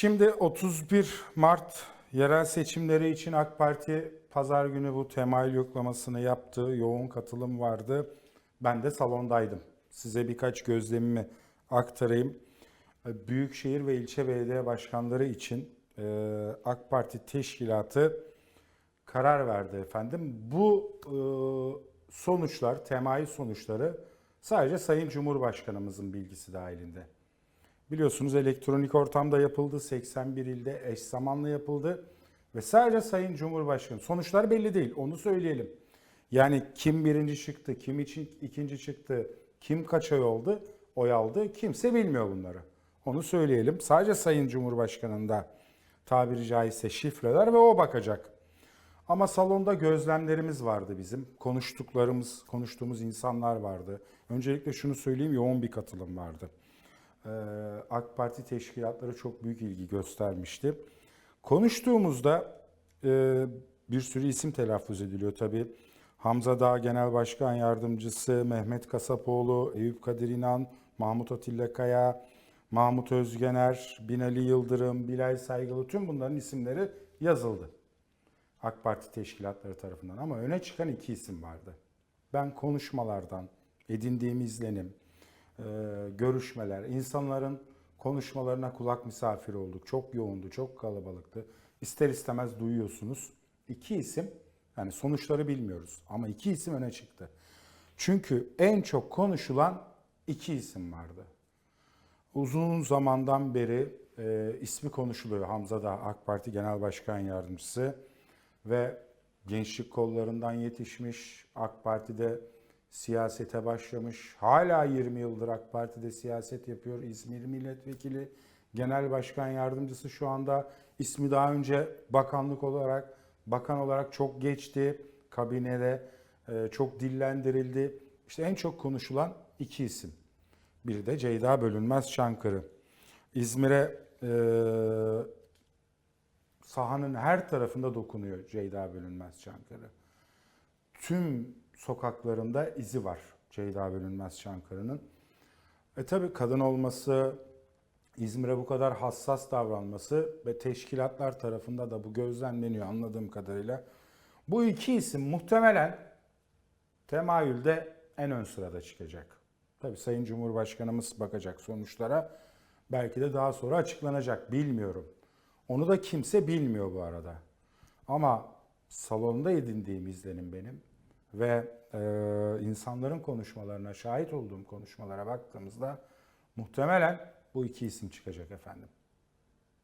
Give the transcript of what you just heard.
Şimdi 31 Mart yerel seçimleri için AK Parti pazar günü bu temayül yoklamasını yaptı. Yoğun katılım vardı. Ben de salondaydım. Size birkaç gözlemimi aktarayım. Büyükşehir ve ilçe belediye başkanları için e, AK Parti teşkilatı karar verdi efendim. Bu e, sonuçlar, temayül sonuçları sadece Sayın Cumhurbaşkanımızın bilgisi dahilinde. Biliyorsunuz elektronik ortamda yapıldı, 81 ilde eş zamanlı yapıldı ve sadece Sayın Cumhurbaşkanı. Sonuçlar belli değil, onu söyleyelim. Yani kim birinci çıktı, kim için ikinci çıktı, kim kaç oy oldu, oy aldı kimse bilmiyor bunları. Onu söyleyelim. Sadece Sayın Cumhurbaşkanı'nda tabiri caizse şifreler ve o bakacak. Ama salonda gözlemlerimiz vardı bizim. Konuştuklarımız, konuştuğumuz insanlar vardı. Öncelikle şunu söyleyeyim, yoğun bir katılım vardı. Ee, AK Parti teşkilatları çok büyük ilgi göstermişti. Konuştuğumuzda e, bir sürü isim telaffuz ediliyor tabii. Hamza Dağ Genel Başkan Yardımcısı, Mehmet Kasapoğlu, Eyüp Kadir İnan, Mahmut Atilla Kaya, Mahmut Özgener, Binali Yıldırım, Bilal Saygılı tüm bunların isimleri yazıldı. AK Parti teşkilatları tarafından ama öne çıkan iki isim vardı. Ben konuşmalardan edindiğim izlenim, e, görüşmeler, insanların konuşmalarına kulak misafiri olduk. Çok yoğundu, çok kalabalıktı. İster istemez duyuyorsunuz. İki isim, yani sonuçları bilmiyoruz ama iki isim öne çıktı. Çünkü en çok konuşulan iki isim vardı. Uzun zamandan beri e, ismi konuşuluyor Hamza Dağ AK Parti Genel Başkan Yardımcısı ve gençlik kollarından yetişmiş, AK Parti'de siyasete başlamış. Hala 20 yıldır AK Parti'de siyaset yapıyor. İzmir Milletvekili, Genel Başkan Yardımcısı şu anda ismi daha önce bakanlık olarak, bakan olarak çok geçti. Kabinede e, çok dillendirildi. İşte en çok konuşulan iki isim. Biri de Ceyda Bölünmez Çankırı. İzmir'e e, sahanın her tarafında dokunuyor Ceyda Bölünmez Çankırı. Tüm sokaklarında izi var Ceyda Bölünmez Çankırı'nın. E tabi kadın olması, İzmir'e bu kadar hassas davranması ve teşkilatlar tarafında da bu gözlemleniyor anladığım kadarıyla. Bu iki isim muhtemelen temayülde en ön sırada çıkacak. Tabi Sayın Cumhurbaşkanımız bakacak sonuçlara. Belki de daha sonra açıklanacak bilmiyorum. Onu da kimse bilmiyor bu arada. Ama salonda edindiğim izlenim benim ve e, insanların konuşmalarına, şahit olduğum konuşmalara baktığımızda muhtemelen bu iki isim çıkacak efendim.